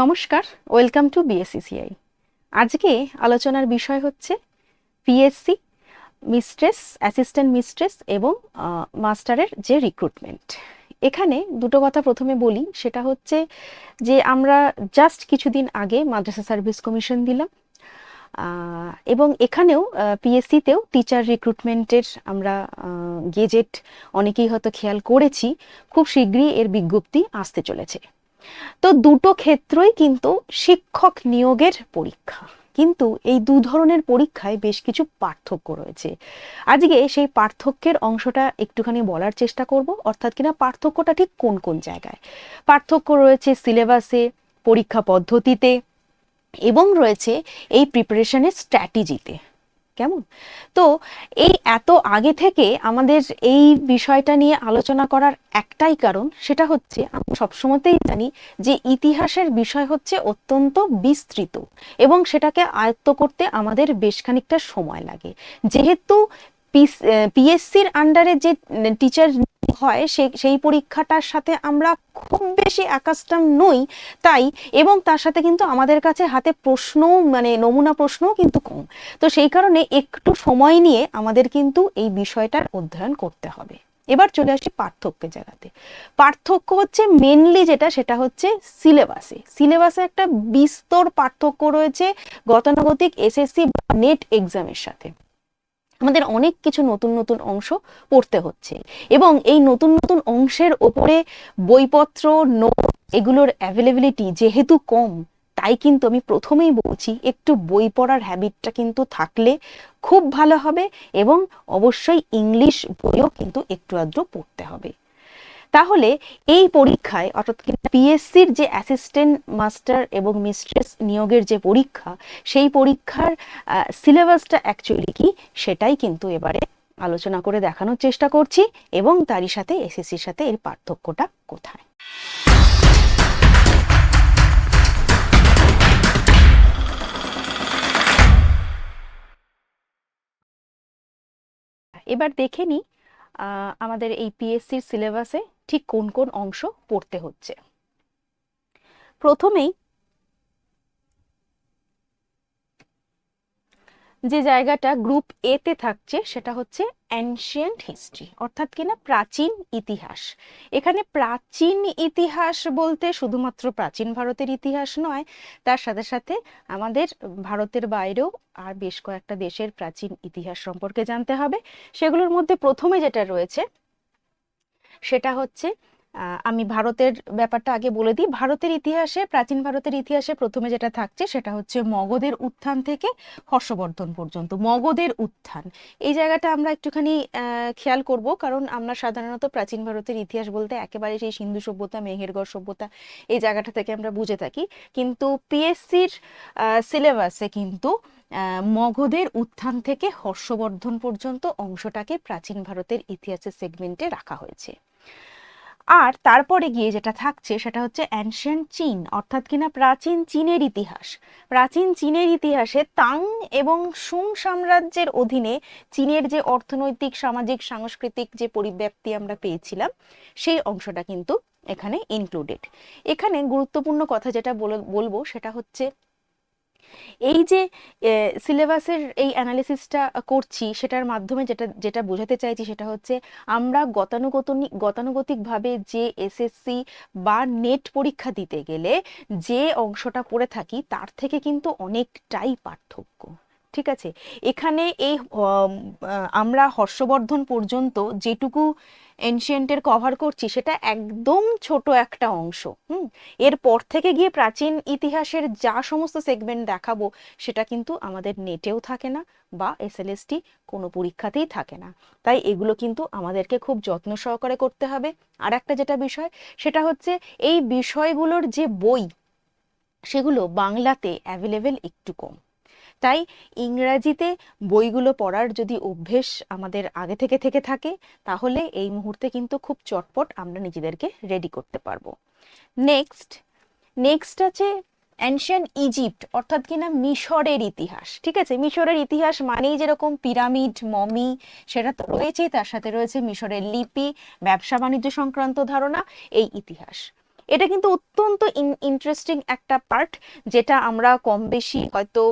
নমস্কার, welcome to BSCCI আজকে আলোচনার বিষয় হচ্ছে পিএসসি মিস্ট্রেস অ্যাসিস্ট্যান্ট মিস্ট্রেস এবং মাস্টারের যে রিক্রুটমেন্ট এখানে দুটো কথা প্রথমে বলি, সেটা হচ্ছে যে আমরা জাস্ট কিছুদিন আগে মাদ্রাসা সার্ভিস কমিশন দিলাম এবং এখানেও পিএসসিতেও টিচার রিক্রুটমেন্টের আমরা গেজেট অনেকেই হয়তো খেয়াল করেছি, খুব শীঘ্রই এর বিজ্ঞপ্তি আসতে চলেছে। তো দুটো ক্ষেত্রই কিন্তু শিক্ষক নিয়োগের পরীক্ষা। কিন্তু এই দু ধরনের পরীক্ষায় বেশ কিছু পার্থক্য রয়েছে। আজকে সেই পার্থক্যের অংশটা একটুখানি বলার চেষ্টা করব, অর্থাৎ কিনা পার্থক্যটা ঠিক কোন কোন জায়গায়? পার্থক্য রয়েছে সিলেবাসে, পরীক্ষা পদ্ধতিতে, এবং রয়েছে এই প্রিপারেশনের স্ট্র্যাটেজিতে কেমন? তো এই এত আগে থেকে আমাদের এই বিষয়টা নিয়ে আলোচনা করার একটাই কারণ সেটা হচ্ছে, আমরা সবসময়তেই জানি যে ইতিহাসের বিষয় হচ্ছে অত্যন্ত বিস্তৃত এবং সেটাকে আয়ত্ত করতে আমাদের বেশ খানিকটা সময় লাগে। যেহেতু পিএসসির আন্ডারে যে টিচার হয়, সে, সেই পরীক্ষাটার সাথে আমরা খুব বেশি অ্যাকাস্টাম নই, তাই, এবং তার সাথে কিন্তু আমাদের কাছে হাতে প্রশ্ন মানে নমুনা প্রশ্নও কিন্তু কম। তো সেই কারণে একটু সময় নিয়ে আমাদের কিন্তু এই বিষয়টার অধ্যয়ন করতে হবে। এবার চলে আসি পার্থক্যের জায়গাতে পার্থক্য হচ্ছে মেনলি যেটা, সেটা হচ্ছে সিলেবাসে সিলেবাসে একটা বিস্তর পার্থক্য রয়েছে গতানুগতিক এসএসসি বা নেট এক্সামের সাথে। আমাদের অনেক কিছু নতুন নতুন অংশ পড়তে হচ্ছে। এবং এই নতুন নতুন অংশের ওপরে বইপত্র নোট এগুলোর অ্যাভেলেবিলিটি যেহেতু কম, তাই কিন্তু আমি প্রথমেই বলছি একটু বই পড়ার হ্যাবিটটা কিন্তু থাকলে খুব ভালো হবে এবং অবশ্যই ইংলিশ বইও কিন্তু একটু আধটু পড়তে হবে। তাহলে এই পরীক্ষায়, অর্থাৎ পিএসসির যে অ্যাসিস্ট্যান্ট মাস্টার এবং মিস্ট্রেস নিয়োগের যে পরীক্ষা, সেই পরীক্ষার সিলেবাসটা অ্যাকচুয়ালি কি? সেটাই কিন্তু এবারে আলোচনা করে দেখানোর চেষ্টা করছি এবং তারই সাথে এসএসসির সাথে এর পার্থক্যটা কোথায়? এবার দেখে নিই আমাদের এই পিএসসির সিলেবাসে ঠিক কোন কোন অংশ পড়তে হচ্ছে। প্রথমেই যে জায়গাটা গ্রুপ এ তে থাকছে সেটা হচ্ছে অ্যানশিয়েন্ট হিস্ট্রি অর্থাৎ কিনা প্রাচীন ইতিহাস। এখানে প্রাচীন ইতিহাস বলতে শুধুমাত্র প্রাচীন ভারতের ইতিহাস নয়, তার সাথে সাথে আমাদের ভারতের বাইরেও আর বেশ কয়েকটা দেশের প্রাচীন ইতিহাস সম্পর্কে জানতে হবে। সেগুলোর মধ্যে প্রথমে যেটা রয়েছে সেটা হচ্ছে আমি ভারতের ব্যাপারটা আগে বলে দিই। ভারতের ইতিহাসে, প্রাচীন ভারতের ইতিহাসে প্রথমে যেটা থাকছে সেটা হচ্ছে মগধের উত্থান থেকে হর্ষবর্ধন পর্যন্ত, মগধের উত্থান। এই জায়গাটা আমরা একটুখানি খেয়াল করব, কারণ আমরা সাধারণত প্রাচীন ভারতের ইতিহাস বলতে একেবারে সেই সিন্ধু সভ্যতা, মেহেরগড় সভ্যতা, এই জায়গাটা থেকে আমরা বুঝে থাকি। কিন্তু পিএসসির সিলেবাসে কিন্তু মগধের উত্থান থেকে হর্ষবর্ধন পর্যন্ত অংশটাকে প্রাচীন ভারতের ইতিহাসের সেগমেন্টে রাখা হয়েছে। আর তারপরে গিয়ে যেটা থাকছে সেটা হচ্ছে অ্যানশিয়েন্ট চীন, অর্থাৎ কিনা প্রাচীন চীনের ইতিহাস। প্রাচীন চীনের ইতিহাসে তাং এবং সুং সাম্রাজ্যের অধীনে চীনের যে অর্থনৈতিক, সামাজিক, সাংস্কৃতিক যে পরিব্যাপ্তি আমরা পেয়েছিলাম, সেই অংশটা কিন্তু এখানে ইনক্লুডেড এখানে গুরুত্বপূর্ণ কথা যেটা বল- বলব সেটা হচ্ছে এই যে সিলেবাসের এই অ্যানালিসিসটা করছি, সেটার মাধ্যমে যেটা যেটা বোঝাতে চাইছি সেটা হচ্ছে, আমরা গতানুগতনি, গতানুগতিকভাবে যে এসএসসি বা নেট পরীক্ষা দিতে গেলে যে অংশটা পড়ে থাকি, তার থেকে কিন্তু অনেকটাই পার্থক্য। ঠিক আছে? এখানে এই আমরা হর্ষবর্ধন পর্যন্ত যেটুকু এনশিয়েন্টের কভার করছি, সেটা একদম ছোট একটা অংশ, হুম? এরপর থেকে গিয়ে প্রাচীন ইতিহাসের যা সমস্ত সেগমেন্ট দেখাবো, সেটা কিন্তু আমাদের নেটেও থাকে না বা এসএলএসটি কোনো পরীক্ষাতেই থাকে না। তাই এগুলো কিন্তু আমাদেরকে খুব যত্ন সহকারে করতে হবে। আর একটা যেটা বিষয়, সেটা হচ্ছে এই বিষয়গুলোর যে বই, সেগুলো বাংলাতে অ্যাভেলেবেল একটু কম। তাই ইংরাজিতে বইগুলো পড়ার যদি অভ্যেস আমাদের আগে থেকে থেকে থাকে, তাহলে এই মুহূর্তে কিন্তু খুব চটপট আমরা নিজেদেরকে রেডি করতে পারব। নেক্সট নেক্সট আছে অ্যানশিয়ান ইজিপ্ট অর্থাৎ কিনা মিশরের ইতিহাস, ঠিক আছে? মিশরের ইতিহাস মানেই যেরকম পিরামিড, মমি, সেটা তো রয়েছেই, তার সাথে রয়েছে মিশরের লিপি ব্যবসা বাণিজ্য সংক্রান্ত ধারণা, এই ইতিহাস। এটা কিন্তু অত্যন্ত ইন্টারেস্টিং একটা পার্ট যেটা আমরা কম বেশি হয়তো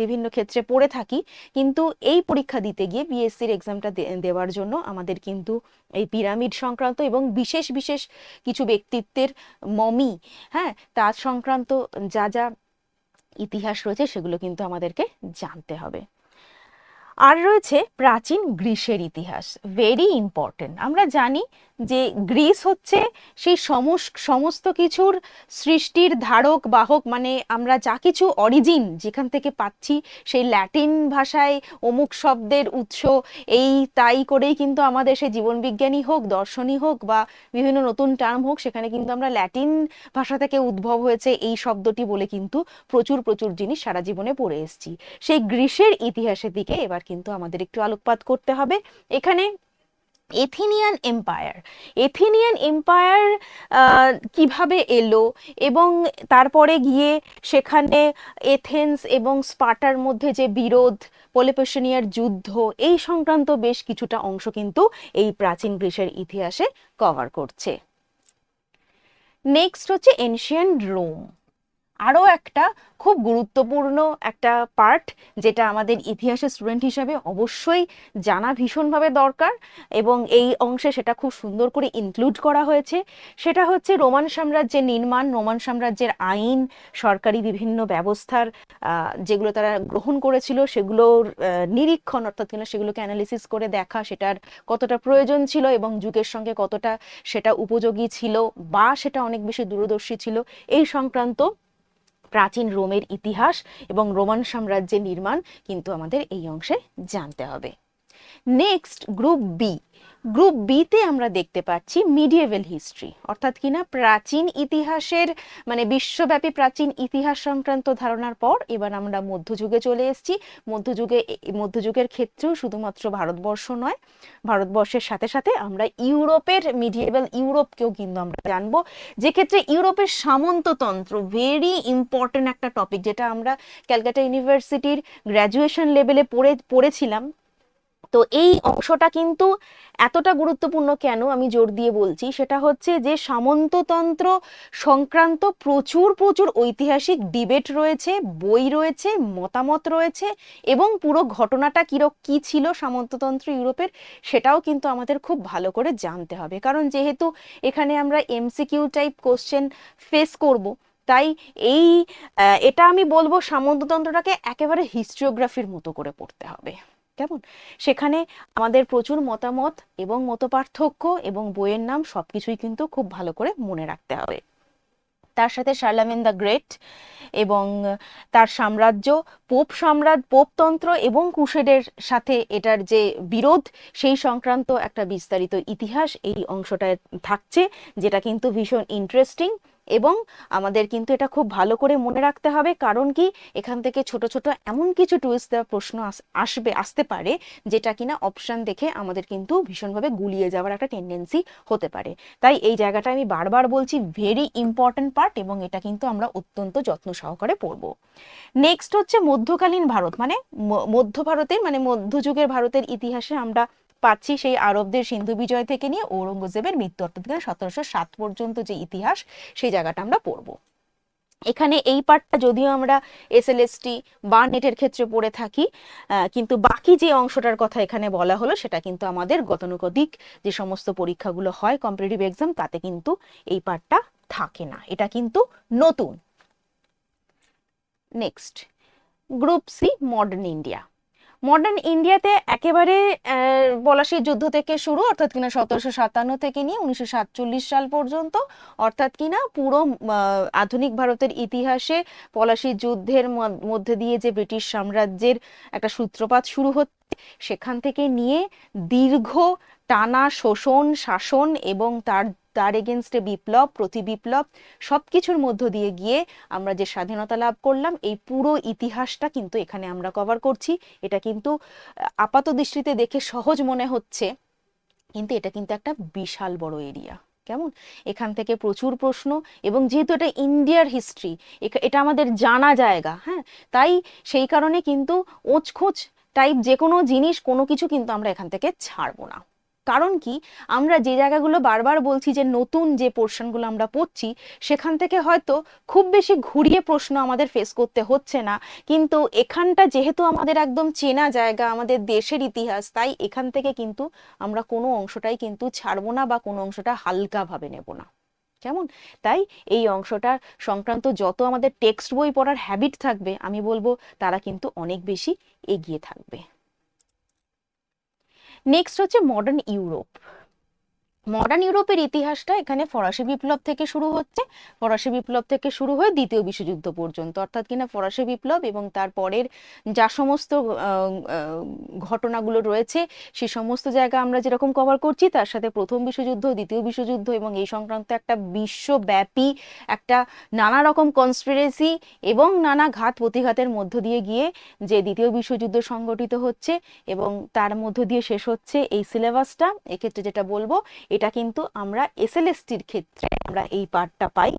বিভিন্ন ক্ষেত্রে পড়ে থাকি। কিন্তু এই পরীক্ষা দিতে গিয়ে বিএসসির এক্সামটা দেওয়ার জন্য আমাদের কিন্তু এই পিরামিড সংক্রান্ত এবং বিশেষ বিশেষ কিছু ব্যক্তিত্বের মমি হ্যাঁ তার সংক্রান্ত যা যা ইতিহাস রয়েছে সেগুলো কিন্তু আমাদেরকে জানতে হবে। আর রয়েছে প্রাচীন গ্রীসের ইতিহাস ভেরি ইম্পর্টেন্ট আমরা জানি যে গ্রিস হচ্ছে সেই সমস্ত কিছুর সৃষ্টির ধারক, বাহক মানে আমরা যা কিছু অরিজিন যেখান থেকে পাচ্ছি, সেই ল্যাটিন ভাষায় অমুক শব্দের উৎস, এই তাই করেই কিন্তু আমাদের সে জীবনবিজ্ঞানী হোক দর্শনই হোক বা বিভিন্ন নতুন টার্ম হোক, সেখানে কিন্তু আমরা ল্যাটিন ভাষা থেকে উদ্ভব হয়েছে এই শব্দটি বলে কিন্তু প্রচুর প্রচুর জিনিস সারা জীবনে পড়ে এসেছি। সেই গ্রীসের ইতিহাসের দিকে এবার কিন্তু আমাদের একটু আলোকপাত করতে হবে। এখানে এথিনিয়ান এম্পায়ার এথিনিয়ান এম্পায়ার কীভাবে এলো এবং তারপরে গিয়ে সেখানে এথেন্স এবং স্পার্টার মধ্যে যে বিরোধ পোলেপেশনিয়ার যুদ্ধ, এই সংক্রান্ত বেশ কিছুটা অংশ কিন্তু এই প্রাচীন গ্রীসের ইতিহাসে কভার করছে। নেক্সট হচ্ছে এনশিয়ান রোম আরও একটা খুব গুরুত্বপূর্ণ একটা পার্ট, যেটা আমাদের ইতিহাসের স্টুডেন্ট হিসাবে অবশ্যই জানা ভীষণভাবে দরকার, এবং এই অংশে সেটা খুব সুন্দর করে ইনক্লুড করা হয়েছে। সেটা হচ্ছে রোমান সাম্রাজ্যের নির্মাণ, রোমান সাম্রাজ্যের আইন, সরকারি বিভিন্ন ব্যবস্থার যেগুলো তারা গ্রহণ করেছিল, সেগুলোর নিরীক্ষণ, অর্থাৎ কিনা সেগুলোকে অ্যানালিসিস করে দেখা, সেটার কতটা প্রয়োজন ছিল এবং যুগের সঙ্গে কতটা সেটা উপযোগী ছিল বা সেটা অনেক বেশি দূরদর্শী ছিল, এই সংক্রান্ত প্রাচীন রোমের ইতিহাস এবং রোমান সাম্রাজ্যের নির্মাণ কিন্তু আমাদের এই অংশে জানতে হবে। নেক্সট গ্রুপ বি গ্রুপ বিতে আমরা দেখতে পাচ্ছি মিডিয়েভেল হিস্ট্রি অর্থাৎ কিনা প্রাচীন ইতিহাসের মানে বিশ্বব্যাপী প্রাচীন ইতিহাস সংক্রান্ত ধারণার পর এবার আমরা মধ্যযুগে চলে এসেছি। মধ্যযুগে, মধ্যযুগের ক্ষেত্রেও শুধুমাত্র ভারতবর্ষ নয়, ভারতবর্ষের সাথে সাথে আমরা ইউরোপের মিডিয়েভেল ইউরোপকেও কিন্তু আমরা জানব। যে ক্ষেত্রে ইউরোপের সামন্ততন্ত্র ভেরি ইম্পর্টেন্ট একটা টপিক যেটা আমরা ক্যালকাটা ইউনিভার্সিটির গ্র্যাজুয়েশন লেভেলে পড়ে, পড়েছিলাম। তো এই অংশটা কিন্তু এতটা গুরুত্বপূর্ণ কেন আমি জোর দিয়ে বলছি? সেটা হচ্ছে যে সামন্ততন্ত্র সংক্রান্ত প্রচুর প্রচুর ঐতিহাসিক ডিবেট রয়েছে, বই রয়েছে, মতামত রয়েছে এবং পুরো ঘটনাটা কিরক, কি ছিল সামন্ততন্ত্র ইউরোপের সেটাও কিন্তু আমাদের খুব ভালো করে জানতে হবে। কারণ যেহেতু এখানে আমরা এমসিকিউ টাইপ কোশ্চেন ফেস করব, তাই এই এটা আমি বলব সামন্ততন্ত্রটাকে একেবারে হিস্ট্রিওগ্রাফির মতো করে পড়তে হবে। কেমন? সেখানে আমাদের প্রচুর মতামত এবং মতপার্থক্য এবং বইয়ের নাম সবকিছুই কিন্তু খুব ভালো করে মনে রাখতে হবে। তার সাথে শার্লামেন দ্য গ্রেট এবং তার সাম্রাজ্য, পোপ সাম্রাজ্য, পোপতন্ত্র এবং কুশেডের সাথে এটার যে বিরোধ, সেই সংক্রান্ত একটা বিস্তারিত ইতিহাস এই অংশটায় থাকছে, যেটা কিন্তু ভীষণ ইন্টারেস্টিং এবং আমাদের কিন্তু এটা খুব ভালো করে মনে রাখতে হবে, কারণ কি এখান থেকে ছোট ছোট এমন কিছু টুইস্ট দেওয়া প্রশ্ন আসবে, আসতে পারে, যেটা কিনা অপশান দেখে আমাদের কিন্তু ভীষণভাবে গুলিয়ে যাওয়ার একটা টেন্ডেন্সি হতে পারে। তাই এই জায়গাটা আমি বারবার বলছি ভেরি ইম্পর্টেন্ট পার্ট এবং এটা কিন্তু আমরা অত্যন্ত যত্ন সহকারে পড়ব। নেক্সট হচ্ছে মধ্যকালীন ভারত মানে মধ্য ভারতের মানে মধ্যযুগের ভারতের ইতিহাসে আমরা পাচ্ছি সেই আরবদের সিন্ধু বিজয় থেকে নিয়ে ঔরঙ্গজেবের মৃত্যু অর্থাৎ সতেরোশো সাত পর্যন্ত যে ইতিহাস, সেই জায়গাটা আমরা পড়ব। এখানে এই পার্টটা যদিও আমরা এসএলএসটি বা নেটের ক্ষেত্রে পড়ে থাকি কিন্তু বাকি যে অংশটার কথা এখানে বলা হলো, সেটা কিন্তু আমাদের গতানুগতিক যে সমস্ত পরীক্ষাগুলো হয় কম্পিটিটিভ এক্সাম তাতে কিন্তু এই পার্টটা থাকে না। এটা কিন্তু নতুন। Next group C modern India modern ইন্ডিয়াতে একেবারে পলাশির যুদ্ধ থেকে শুরু, অর্থাৎ কিনা সতেরোশো সাতান্ন থেকে নিয়ে উনিশশো সাতচল্লিশ সাল পর্যন্ত, অর্থাৎ কিনা পুরো আধুনিক ভারতের ইতিহাসে পলাশির যুদ্ধের মধ্যে দিয়ে যে ব্রিটিশ সাম্রাজ্যের একটা সূত্রপাত শুরু হচ্ছে সেখান থেকে নিয়ে দীর্ঘ টানা শোষণ, শাসন এবং তার তার এগেনস্টে বিপ্লব, প্রতি বিপ্লব সব কিছুর মধ্য দিয়ে গিয়ে আমরা যে স্বাধীনতা লাভ করলাম, এই পুরো ইতিহাসটা কিন্তু এখানে আমরা কভার করছি। এটা কিন্তু আপাত দৃষ্টিতে দেখে সহজ মনে হচ্ছে, কিন্তু এটা কিন্তু একটা বিশাল বড় এরিয়া কেমন? এখান থেকে প্রচুর প্রশ্ন, এবং যেহেতু এটা ইন্ডিয়ার হিস্ট্রি এটা আমাদের জানা জায়গা হ্যাঁ? তাই সেই কারণে কিন্তু ওচখোঁচ টাইপ যে কোনো জিনিস, কোনো কিছু কিন্তু আমরা এখান থেকে ছাড়বো না। কারণ কি? আমরা যে জায়গাগুলো বারবার বলছি যে নতুন যে পোর্শনগুলো আমরা পড়ছি, সেখান থেকে হয়তো খুব বেশি ঘুরিয়ে প্রশ্ন আমাদের ফেস করতে হচ্ছে না। কিন্তু এখানটা যেহেতু আমাদের একদম চেনা জায়গা, আমাদের দেশের ইতিহাস, তাই এখান থেকে কিন্তু আমরা কোনো অংশটাই কিন্তু ছাড়বো না বা কোনো অংশটা হালকাভাবে নেব না। কেমন? তাই এই অংশটা সংক্রান্ত যত আমাদের টেক্সট বই পড়ার হ্যাবিট থাকবে, আমি বলব তারা কিন্তু অনেক বেশি এগিয়ে থাকবে। নেক্সট হচ্ছে মডার্ন ইউরোপ মডার্ন ইউরোপের ইতিহাসটা এখানে ফরাসি বিপ্লব থেকে শুরু হচ্ছে। ফরাসি বিপ্লব থেকে শুরু হয়ে দ্বিতীয় বিশ্বযুদ্ধ পর্যন্ত। অর্থাৎ কিনা ফরাসি বিপ্লব এবং তারপরের যা সমস্ত ঘটনাগুলো রয়েছে, সে সমস্ত জায়গা আমরা যেরকম কভার করছি, তার সাথে প্রথম বিশ্বযুদ্ধ, দ্বিতীয় বিশ্বযুদ্ধ এবং এই সংক্রান্ত একটা বিশ্বব্যাপী, একটা নানা রকম কনস্পিরেসি এবং নানা ঘাত প্রতিঘাতের মধ্য দিয়ে গিয়ে যে দ্বিতীয় বিশ্বযুদ্ধ সংগঠিত হচ্ছে এবং তার মধ্য দিয়ে শেষ হচ্ছে এই সিলেবাসটা এক্ষেত্রে যেটা বলব এটা কিন্তু আমরা এসএলএসটির ক্ষেত্রে আমরা এই পার্টটা পাই।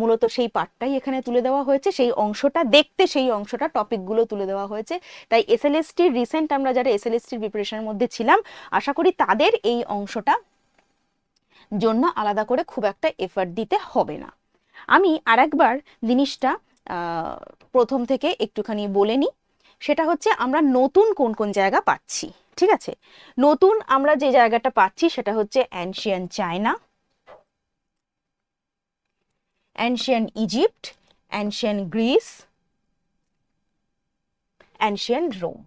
মূলত সেই পার্টটাই এখানে তুলে দেওয়া হয়েছে। সেই অংশটা দেখতে সেই অংশটা টপিকগুলো তুলে দেওয়া হয়েছে। তাই এস এল এসএলএসটির রিসেন্ট আমরা যারা এস এল এসএলএসটির প্রিপারেশনের মধ্যে ছিলাম আশা করি তাদের এই অংশটা জন্য আলাদা করে খুব একটা এফার্ট দিতে হবে না। আমি আরেকবার জিনিসটা আহ, প্রথম থেকে একটুখানি বলে নিই। সেটা হচ্ছে আমরা নতুন কোন কোন জায়গা পাচ্ছি। ঠিক আছে? নতুন আমরা যে জায়গাটা পাচ্ছি সেটা হচ্ছে ancient China ancient Egypt ancient Greece ancient Rome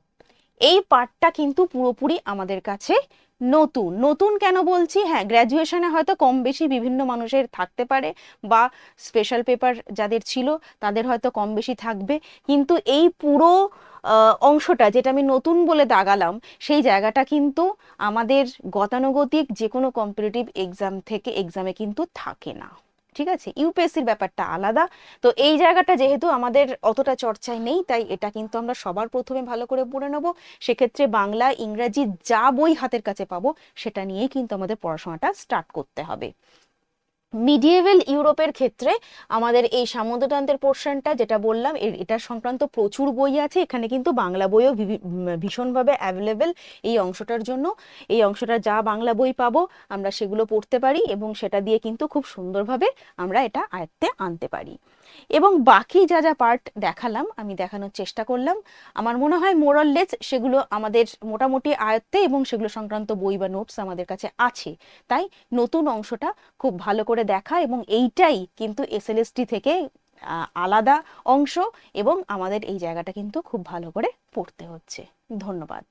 এই পার্টটা কিন্তু পুরোপুরি আমাদের কাছে নতুন নতুন কেন বলছি? হ্যাঁ গ্র্যাজুয়েশনে হয়তো কম বেশি বিভিন্ন মানুষের থাকতে পারে বা স্পেশাল পেপার যাদের ছিল তাদের হয়তো কম বেশি থাকবে। কিন্তু এই পুরো অংশটা যেটা আমি নতুন বলে দাগালাম, সেই জায়গাটা কিন্তু আমাদের গতানুগতিক যে কোনো কম্পিটিটিভ এক্সাম থেকে এক্সামে কিন্তু থাকে না। ঠিক আছে? ইউপিএসসির ব্যাপারটা আলাদা। তো এই জায়গাটা যেহেতু আমাদের অতটা চর্চায় নেই, তাই এটা কিন্তু আমরা সবার প্রথমে ভালো করে পড়ে নেব। সেক্ষেত্রে বাংলা, ইংরাজি যা বই হাতের কাছে পাবো, সেটা নিয়েই কিন্তু আমাদের পড়াশোনাটা স্টার্ট করতে হবে। মিডিয়েভেল ইউরোপের ক্ষেত্রে আমাদের এই সামন্ততান্ত্রের পোর্শনটা যেটা বললাম এটা সংক্রান্ত প্রচুর বই আছে, এখানে কিন্তু বাংলা বইও ভীষণভাবে অ্যাভেলেবেল এই অংশটার জন্য। এই অংশটা যা বাংলা বই পাবো, আমরা সেগুলো পড়তে পারি এবং সেটা দিয়ে কিন্তু খুব সুন্দরভাবে আমরা এটা আয়ত্তে আনতে পারি। এবং বাকি যা যা পার্ট দেখালাম, আমি দেখানোর চেষ্টা করলাম। আমার মনে হয় মোরাল মোরাললেস সেগুলো আমাদের মোটামুটি আয়ত্তে এবং সেগুলো সংক্রান্ত বই বা নোটস আমাদের কাছে আছে। তাই নতুন অংশটা খুব ভালো করে দেখা এবং এইটাই কিন্তু এসএলএসটি থেকে আলাদা অংশ এবং আমাদের এই জায়গাটা কিন্তু খুব ভালো করে পড়তে হচ্ছে। ধন্যবাদ।